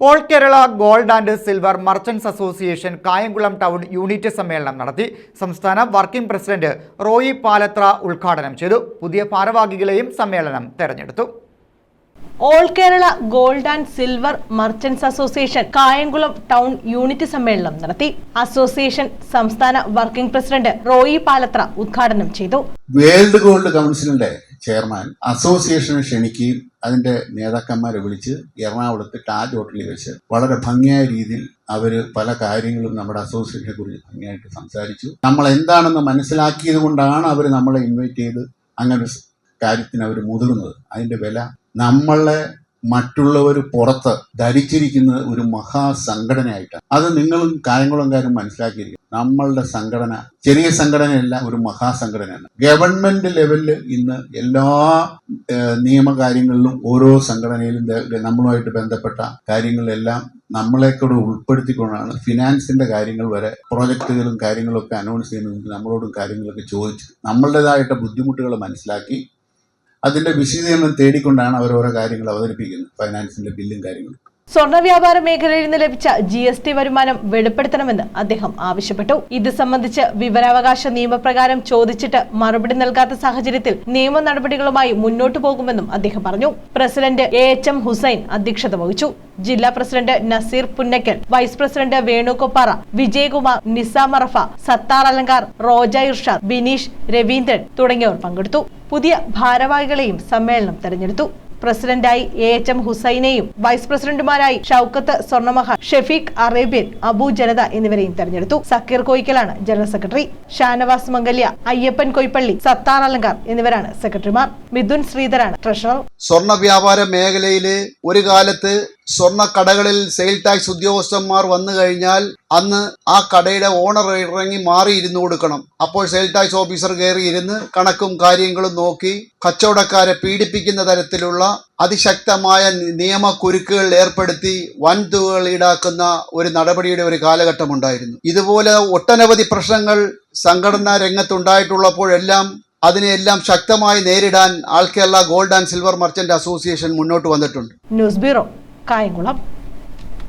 All Kerala gold and silver merchants association Kayamkulam town unit സമ്മേളനം നടത്തി സംസ്ഥാന working president Roy Palathra ഉദ്ഘാടനം ചെയ്തു. പുതിയ ഭാരവാഹികളെയും സമ്മേളനം തെരഞ്ഞെടുത്തു. All Kerala gold and silver merchants association Kayamkulam town unit സമ്മേളനം നടത്തി. അസോസിയേഷൻ സംസ്ഥാന വർക്കിംഗ് പ്രസിഡന്റ് റോയി പാലത്ര ഉദ്ഘാടനം ചെയ്തു. വേൾഡ് ഗോൾഡ് കൗൺസിലിന്റെ ചെയർമാൻ. അസോസിയേഷനെ ക്ഷണിക്കുകയും അതിന്റെ നേതാക്കന്മാരെ വിളിച്ച് എറണാകുളത്ത് ടാജ് ഹോട്ടലിൽ വെച്ച് വളരെ ഭംഗിയായ രീതിയിൽ അവർ പല കാര്യങ്ങളും നമ്മുടെ അസോസിയേഷനെ കുറിച്ച് ഭംഗിയായിട്ട് സംസാരിച്ചു. നമ്മൾ എന്താണെന്ന് മനസ്സിലാക്കിയത് കൊണ്ടാണ് അവർ നമ്മളെ ഇൻവൈറ്റ് ചെയ്ത് അങ്ങനെ കാര്യത്തിന് അവർ മുതിർന്നത്. അതിന്റെ വില നമ്മളെ മറ്റുള്ളവർ പുറത്ത് ധരിച്ചിരിക്കുന്ന ഒരു മഹാസംഘടനയായിട്ടാണ്. അത് നിങ്ങളും കാര്യങ്ങളും കാര്യം മനസ്സിലാക്കിയിരിക്കും നമ്മളുടെ സംഘടന ചെറിയ സംഘടനയല്ല ഒരു മഹാസംഘടനയാണ് ഗവൺമെന്റ് ലെവലിൽ ഇന്ന് എല്ലാ നിയമകാര്യങ്ങളിലും ഓരോ സംഘടനയിലും നമ്മളുമായിട്ട് ബന്ധപ്പെട്ട കാര്യങ്ങളിലെല്ലാം നമ്മളെ കൂടെ ഉൾപ്പെടുത്തിക്കൊണ്ടാണ് ഫിനാൻസിന്റെ കാര്യങ്ങൾ വരെ പ്രോജക്റ്റുകളും കാര്യങ്ങളൊക്കെ അനൗൺസ് ചെയ്യുന്നത് നമ്മളോടും കാര്യങ്ങളൊക്കെ ചോദിച്ചു നമ്മളുടേതായിട്ട് ബുദ്ധിമുട്ടുകൾ മനസ്സിലാക്കി അതിന്റെ വിശദീകരണം തേടിക്കൊണ്ടാണ് അവർ ഓരോ കാര്യങ്ങൾ അവതരിപ്പിക്കുന്നത് ഫൈനാൻസിന്റെ ബില്ലും കാര്യങ്ങളും. സ്വർണ വ്യാപാര മേഖലയിൽ നിന്ന് ലഭിച്ച ജി എസ് ടി വരുമാനം വെളിപ്പെടുത്തണമെന്ന് അദ്ദേഹം ആവശ്യപ്പെട്ടു. ഇത് സംബന്ധിച്ച് വിവരാവകാശ നിയമപ്രകാരം ചോദിച്ചിട്ട് മറുപടി നൽകാത്ത സാഹചര്യത്തിൽ നിയമ നടപടികളുമായി മുന്നോട്ടു പോകുമെന്നും അദ്ദേഹം പറഞ്ഞു. President A H M Hussain അധ്യക്ഷത വഹിച്ചു. ജില്ലാ president Naseer Punnakkal vice president Venukoppara Vijayakumar Nizam Arafa Sathar Alankar Roja Irshad Bineesh Raveendran തുടങ്ങിയവർ പങ്കെടുത്തു. പുതിയ ഭാരവാഹികളെയും സമ്മേളനം തെരഞ്ഞെടുത്തു. പ്രസിഡന്റായി എ എച്ച് എം ഹുസൈനെയും വൈസ് പ്രസിഡന്റുമാരായി ഷൌക്കത്ത് സ്വർണമഹ ഷെഫീഖ് അറേബ്യൻ അബു ജനത എന്നിവരെയും തെരഞ്ഞെടുത്തു. സക്കീർ കോയിക്കലാണ് ജനറൽ സെക്രട്ടറി. ഷാനവാസ് മംഗല്യ അയ്യപ്പൻ കൊയ്പ്പള്ളി സത്താർ അലങ്കാർ എന്നിവരാണ് സെക്രട്ടറിമാർ. മിഥുൻ ശ്രീധരാണ് ട്രഷറർ. സ്വർണ വ്യാപാര മേഖലയിലെ ഒരു കാലത്ത് സ്വർണ കടകളിൽ സെയിൽ ടാക്സ് ഉദ്യോഗസ്ഥന്മാർ വന്നു കഴിഞ്ഞാൽ അന്ന് ആ കടയുടെ ഓണർ ഇറങ്ങി മാറി ഇരുന്നു കൊടുക്കണം. അപ്പോൾ സെയിൽ ടാക്സ് ഓഫീസർ കയറി ഇരുന്ന് കണക്കും കാര്യങ്ങളും നോക്കി കച്ചവടക്കാരെ പീഡിപ്പിക്കുന്ന തരത്തിലുള്ള അതിശക്തമായ നിയമക്കുരുക്കുകൾ ഏർപ്പെടുത്തി വൻതുകകൾ ഈടാക്കുന്ന ഒരു നടപടിയുടെ ഒരു കാലഘട്ടമുണ്ടായിരുന്നു. ഇതുപോലെ ഒട്ടനവധി പ്രശ്നങ്ങൾ സംഘടനാ രംഗത്തുണ്ടായിട്ടുള്ളപ്പോഴെല്ലാം അതിനെല്ലാം ശക്തമായി നേരിടാൻ all Kerala gold and silver merchant association മുന്നോട്ട് വന്നിട്ടുണ്ട്. News bureau. കായംകുളം.